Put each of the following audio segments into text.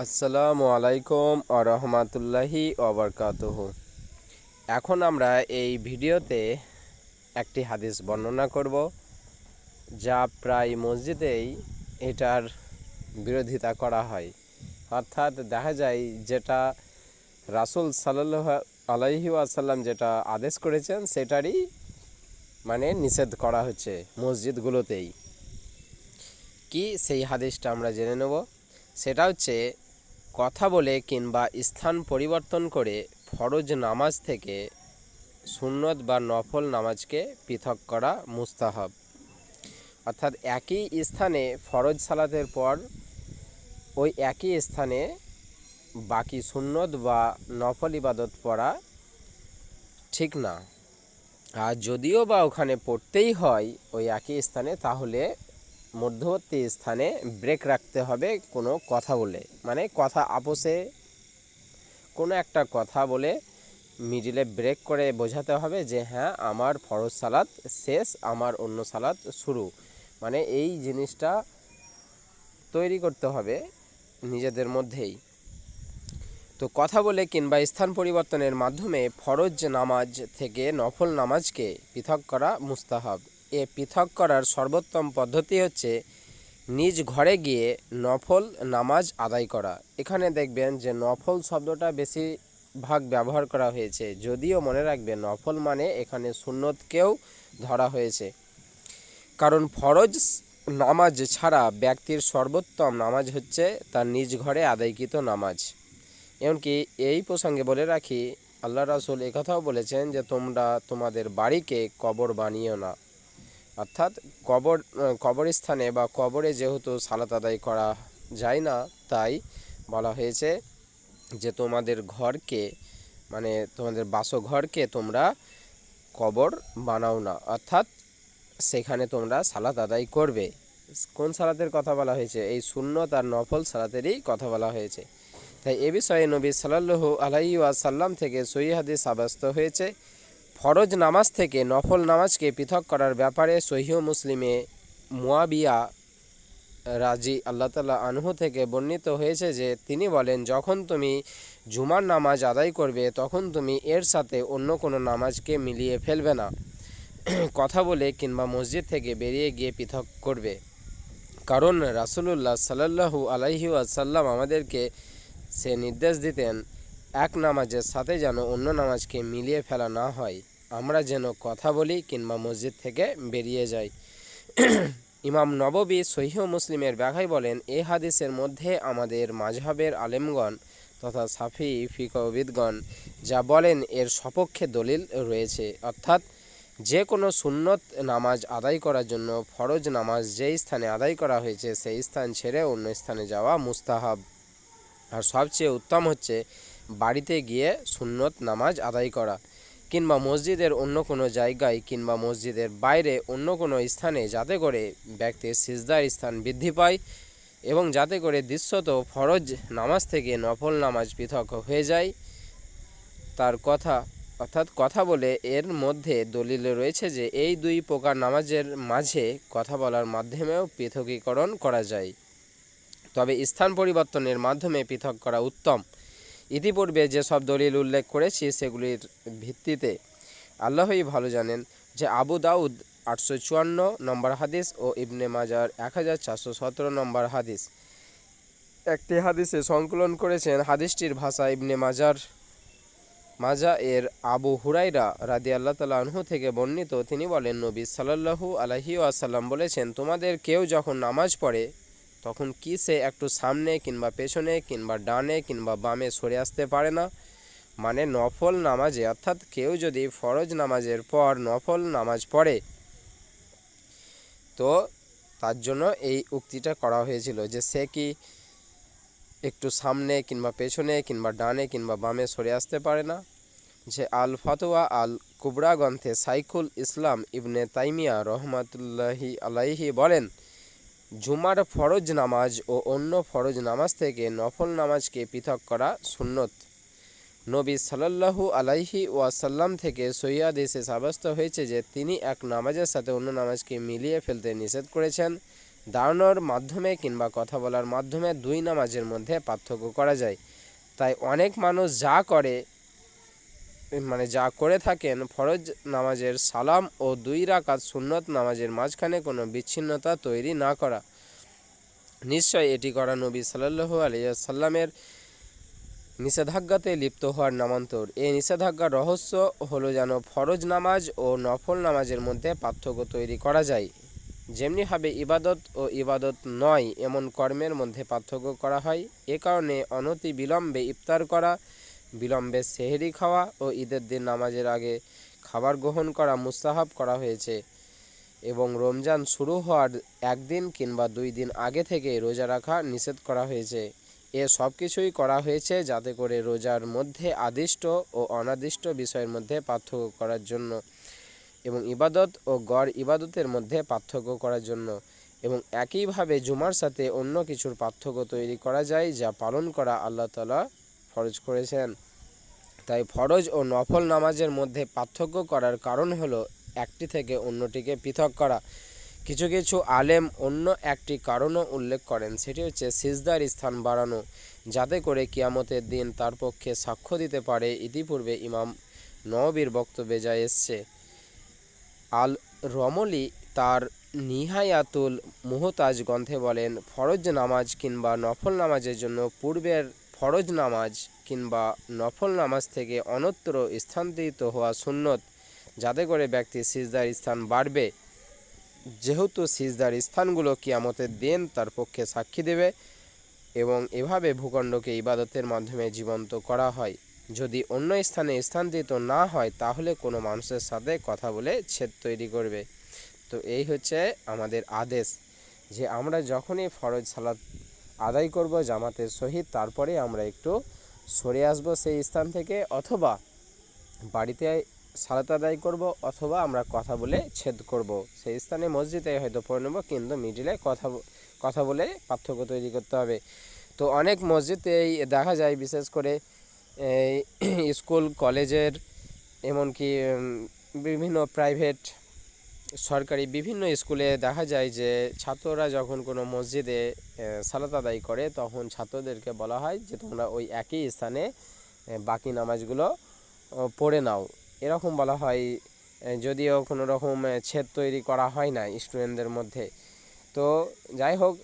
আসসালামু আলাইকুম আরহামাতুল্লাহি ওবরকাতুহ এখন আমরা এই ভিডিওতে একটি হাদিস বর্ণনা করব, যা প্রায় মসজিদেই এটার বিরোধিতা করা হয়। অর্থাৎ দেখা যায় যেটা রাসুল সাল্লাহ আলাইহি আসাল্লাম যেটা আদেশ করেছেন, সেটারই মানে নিষেধ করা হচ্ছে মসজিদগুলোতেই। কি সেই হাদিসটা আমরা জেনে নেব? সেটা হচ্ছে কথা বলে কিংবা স্থান পরিবর্তন করে ফরজ নামাজ থেকে সুন্নত বা নফল নামাজকে পৃথক করা মুস্তাহাব। অর্থাৎ একই স্থানে ফরজ সালাতের পর ওই একই স্থানে বাকি সুন্নত বা নফল ইবাদত পড়া ঠিক না। আর যদিও বা ওখানে পড়তেই হয় ওই একই স্থানে, তাহলে মধ্যবর্তী স্থানে ব্রেক রাখতে হবে কোনো কথা বলে। মানে কথা আপোষে কোনো একটা কথা বলে মিডিলে ব্রেক করে বোঝাতে হবে যে হ্যাঁ আমার ফরজ সালাত শেষ, আমার অন্য সালাত শুরু। মানে এই জিনিসটা তৈরি করতে হবে নিজেদের মধ্যেই। তো কথা বলে কিংবা স্থান পরিবর্তনের মাধ্যমে ফরজ নামাজ থেকে নফল নামাজকে পৃথক করা মুস্তাহাব। এ পৃথক করার সর্বোত্তম পদ্ধতি হচ্ছে নিজ ঘরে গিয়ে নফল নামাজ আদায় করা। এখানে দেখবেন যে নফল শব্দটা বেশি ভাগ ব্যবহার করা হয়েছে। যদিও মনে রাখবেন নফল মানে এখানে সুন্নতকেও ধরা হয়েছে। কারণ ফরজ নামাজ ছাড়া ব্যক্তির সর্বোত্তম নামাজ হচ্ছে তার নিজ ঘরে আদায়কৃত নামাজ। এমনকি এই প্রসঙ্গে বলে রাখি, আল্লাহ রাসুল একথাও বলেছেন যে তোমরা তোমাদের বাড়িকে কবর বানিও না। অর্থাৎ কবর কবরস্থানে বা কবরে যেহেতু সালাত আদায় করা যায় না, তাই বলা হয়েছে যে তোমাদের ঘরকে মানে তোমাদের বাসঘরকে তোমরা কবর বানাও না। অর্থাৎ সেখানে তোমরা সালাত আদায় করবে। কোন সালাতের কথা বলা হয়েছে? এই শূন্যত আর নফল সালাতেরই কথা বলা হয়েছে। তাই এ বিষয়ে নবী সাল্লাল্লাহু আলাইহি ওয়াসাল্লাম থেকে সহি হাদিস সাব্যস্ত হয়েছে। ফরজ নামাজ থেকে নফল নামাজকে পৃথক করার ব্যাপারে সহিহ মুসলিমে মুয়াবিয়া রাজি আল্লাহ তালা আনহু থেকে বর্ণিত হয়েছে যে তিনি বলেন, যখন তুমি জুমার নামাজ আদায় করবে, তখন তুমি এর সাথে অন্য কোনো নামাজকে মিলিয়ে ফেলবে না। কথা বলে কিংবা মসজিদ থেকে বেরিয়ে গিয়ে পৃথক করবে। কারণ রাসুলুল্লাহ সাল্লাহু আলাইহি আসাল্লাম আমাদেরকে সে নির্দেশ দিতেন, এক নামাজের সাথে যেন অন্য নামাজকে মিলিয়ে ফেলা না হয়। আমরা যেন কথা বলি কিংবা মসজিদ থেকে বেরিয়ে যাই। ইমাম নববী সহিহ মুসলিমের ব্যাখ্যায় বলেন, এ হাদিসের মধ্যে আমাদের মাঝহাবের আলেমগণ তথা সাফি ফিকবিদগণ যা বলেন এর সপক্ষে দলিল রয়েছে। অর্থাৎ যে কোনো সুন্নত নামাজ আদায় করার জন্য ফরজ নামাজ যেই স্থানে আদায় করা হয়েছে সেই স্থান ছেড়ে অন্য স্থানে যাওয়া মুস্তাহাব। আর সবচেয়ে উত্তম হচ্ছে বাড়িতে গিয়ে সুন্নত নামাজ আদায় করা। কিংবা মসজিদের অন্য কোনো জায়গায় কিংবা মসজিদের বাইরে অন্য কোনো স্থানে যাতে করে ব্যক্তির সিজদার স্থান বৃদ্ধি পায় এবং যাতে করে দৃশ্যত ফরজ নামাজ থেকে নফল নামাজ পৃথক হয়ে যায়। তার কথা, অর্থাৎ কথা বলে এর মধ্যে দলিলে রয়েছে যে এই দুই প্রকার নামাজের মাঝে কথা বলার মাধ্যমেও পৃথকীকরণ করা যায়। তবে স্থান পরিবর্তনের মাধ্যমে পৃথক করা উত্তম। ইতিপূর্বে যেসব দলিল উল্লেখ করেছি সেগুলির ভিত্তিতে আল্লাহই ভালো জানেন যে আবু দাউদ আটশো চুয়ান্ন নম্বর হাদিস ও ইবনে মাজার এক হাজার চারশো সতেরো নম্বর হাদিস। একটি হাদিসে সংকলন করেছেন হাদিসটির ভাষা ইবনে মাজার। মাজা এর আবু হুরাইরা রাদি আল্লাহ তালা আনহু থেকে বর্ণিত। তিনি বলেন, নবী সাল্লাহু আলহি আসাল্লাম বলেছেন, তোমাদের কেউ যখন নামাজ পড়ে তখন কি সে একটু সামনে কিংবা পেছনে কিংবা ডানে কিংবা বামে সরে আসতে পারে না? মানে নফল নামাজে, অর্থাৎ কেউ যদি ফরজ নামাজের পর নফল নামাজ পড়ে, তো তার জন্য এই উক্তিটা করা হয়েছিল যে সে কি একটু সামনে কিংবা পেছনে কিংবা ডানে কিংবা বামে সরে আসতে পারে না? যে আল ফতোয়া আল কুবরা গ্রন্থে সাইকুল ইসলাম ইবনে তাইমিয়া রহমাতুল্লাহি আলাইহি বলেন জুমার ফরজ নামাজ ও অন্য ফরজ নামাজ থেকে নফল নামাজকে পৃথক করা সুন্নত। নবী সাল্লাল্লাহু আলাইহি ওয়াসাল্লাম থেকে সৈয়াদ এসে সাব্যস্ত হয়েছে যে, তিনি এক নামাজের সাথে অন্য নামাজকে মিলিয়ে ফেলতে নিষেধ করেছেন, দাঁড়ানোর মাধ্যমে কিংবা কথা বলার মাধ্যমে দুই নামাজের মধ্যে পার্থক্য করা যায়। তাই অনেক মানুষ যা করে মানে যা করে থাকেন, ফরজ নামাজের সালাম ও দুই রাকাত সুন্নত নামাজের মাঝখানে কোনো বিচ্ছিন্নতা তৈরি না করা। নিশ্চয় এটি করা নবী সাল্লাল্লাহু আলাইহি সাল্লামের নিষেধাজ্ঞাতে লিপ্ত হওয়ার নামান্তর। এই নিষেধাজ্ঞার রহস্য হলো যেন ফরজ নামাজ ও নফল নামাজের মধ্যে পার্থক্য তৈরি করা যায়। যেমনিভাবে ইবাদত ও ইবাদত নয়, এমন কর্মের মধ্যে পার্থক্য করা হয়। এ কারণে অনতি বিলম্বে ইফতার করা বিলম্বে সেহরি খাওয়া ও ঈদের দিন নামাজের আগে খাবার গ্রহণ করা মুস্তাহাব করা হয়েছে এবং রমজান শুরু হওয়ার একদিন কিংবা দুই দিন আগে থেকে রোজা রাখা নিষেধ করা হয়েছে। এ সব কিছুই করা হয়েছে যাতে করে রোজার মধ্যে আদিষ্ট ও অনাদিষ্ট বিষয়ের মধ্যে পার্থক্য করার জন্য এবং ইবাদত ও গড় ইবাদতের মধ্যে পার্থক্য করার জন্য এবং একইভাবে জুমার সাথে অন্য কিছুর পার্থক্য তৈরি করা যায় যা পালন করা আল্লাহ তালা ফরজ করেছেন। তাই ফরজ ও নফল নামাজের মধ্যে পার্থক্য করার কারণ হলো একটি থেকে অন্যটিকে পৃথক করা। কিছু কিছু আলেম অন্য একটি কারণও উল্লেখ করেন, সেটি হচ্ছে সিজদার স্থান বাড়ানো, যাতে করে কিয়ামতের দিন তার পক্ষে সাক্ষ্য দিতে পারে। ইতিপূর্বে ইমাম নবীর বক্তব্যে যা এসছে, আল রমলি তার নিহায়াতুল মুহতাজ গ্রন্থে বলেন, ফরজ নামাজ কিংবা নফল নামাজের জন্য পূর্বের ফরজ নামাজ কিংবা নফল নামাজ থেকে অন্যত্র স্থানান্তরিত হওয়া সুন্নত, যাতে করে ব্যক্তি সিজদার স্থান বাড়বে। যেহেতু সিজদার স্থানগুলো কিয়ামতের দিন তার পক্ষে সাক্ষী দেবে এবং এভাবে ভূখণ্ডকে ইবাদতের মাধ্যমে জীবন্ত করা হয়। যদি অন্য স্থানে স্থানান্তরিত না হয়, তাহলে কোনো মানুষের সাথে কথা বলে ছেদ তৈরি করবে। তো এই হচ্ছে আমাদের আদেশ যে আমরা যখনই ফরজ সালাত আদায় করব জামাতের সহিত। তারপরে আমরা একটু সরে আসব সেই স্থান থেকে, অথবা বাড়িতে সালাত আদায় করব, অথবা আমরা কথা বলে ছেদ করব। সেই স্থানে মসজিদে হয়তো পড়ে নেব, কিন্তু মিডিলে কথা কথা বলে পার্থক্য তৈরি করতে হবে। তো অনেক মসজিদেই দেখা যায়, বিশেষ করে স্কুল, কলেজের, এমনকি বিভিন্ন প্রাইভেট সরকারি বিভিন্ন স্কুলে দেখা যায় যে ছাত্ররা যখন কোনো মসজিদে সালাত আদায় করে, তখন ছাত্রদেরকে বলা হয় যে তোমরা ওই একই স্থানে বাকি নামাজগুলো পড়ে নাও। এরকম বলা হয় যদিও কোনো রকম ছেদ তৈরি করা হয় না স্টুডেন্টদের মধ্যে। তো যাই হোক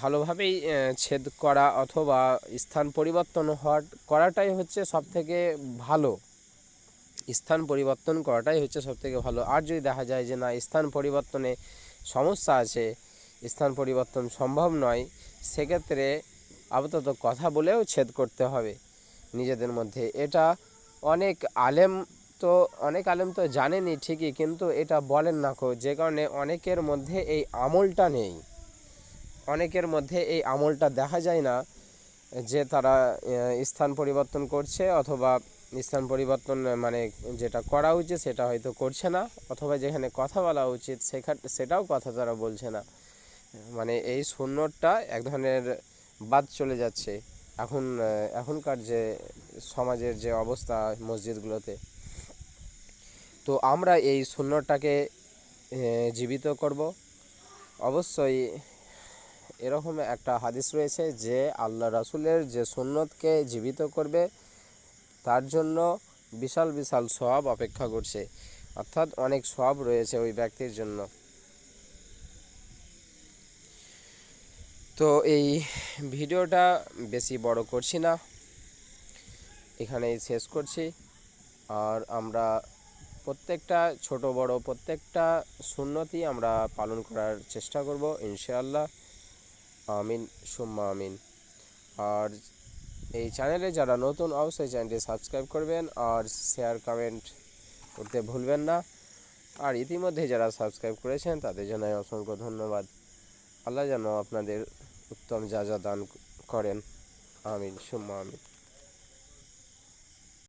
ভালোভাবেই ছেদ করা অথবা স্থান পরিবর্তন হওয়ার, করাটাই হচ্ছে সবথেকে ভালো। স্থান পরিবর্তন করাটাই হচ্ছে সবথেকে ভালো। আর যদি দেখা যায় যে না, স্থান পরিবর্তনে সমস্যা আছে, স্থান পরিবর্তন সম্ভব নয়, সেক্ষেত্রে আপাতত কথা বলেও ছেদ করতে হবে নিজেদের মধ্যে। এটা অনেক আলেম তো, অনেক আলেম তো জানেনই ঠিকই, কিন্তু এটা বলেন না কো যে কারণে অনেকের মধ্যে এই আমলটা নেই। অনেকের মধ্যে এই আমলটা দেখা যায় না যে তারা স্থান পরিবর্তন করছে অথবা স্থান পরিবর্তন মানে যেটা করা উচিত সেটা হয়তো করছে না, অথবা যেখানে কথা বলা উচিত সেখানে সেটাও কথা তারা বলছে না। মানে এই সুন্নতটা এক ধরনের বাদ চলে যাচ্ছে এখন এখনকার যে সমাজের যে অবস্থা মসজিদগুলোতে। তো আমরা এই সুন্নতটাকে জীবিত করব। অবশ্যই এরকম একটা হাদিস রয়েছে যে আল্লাহ রাসূলের যে সুন্নতকে জীবিত করবে তার জন্য বিশাল বিশাল সওয়াব অপেক্ষা করছে। অর্থাৎ অনেক সওয়াব রয়েছে ওই ব্যক্তির জন্য। তো এই ভিডিওটা বেশি বড় করছি না। এখানেই শেষ করছি। আর আমরা প্রত্যেকটা ছোট, বড় প্রত্যেকটা সুন্নতি আমরা পালন করার চেষ্টা করব, ইনশাআল্লাহ। আমিন, সুম্মা আমিন। আর এই চ্যানেলে যারা নতুন, অবশ্যই চ্যানেলটি সাবস্ক্রাইব করবেন আর শেয়ার কমেন্ট করতে ভুলবেন না। আর ইতিমধ্যে যারা সাবস্ক্রাইব করেছেন, তাদের জন্য অসংখ্য ধন্যবাদ। আল্লাহ যেন আপনাদের উত্তম যা যা দান করেন। আমিন, সুম্মা আমিন।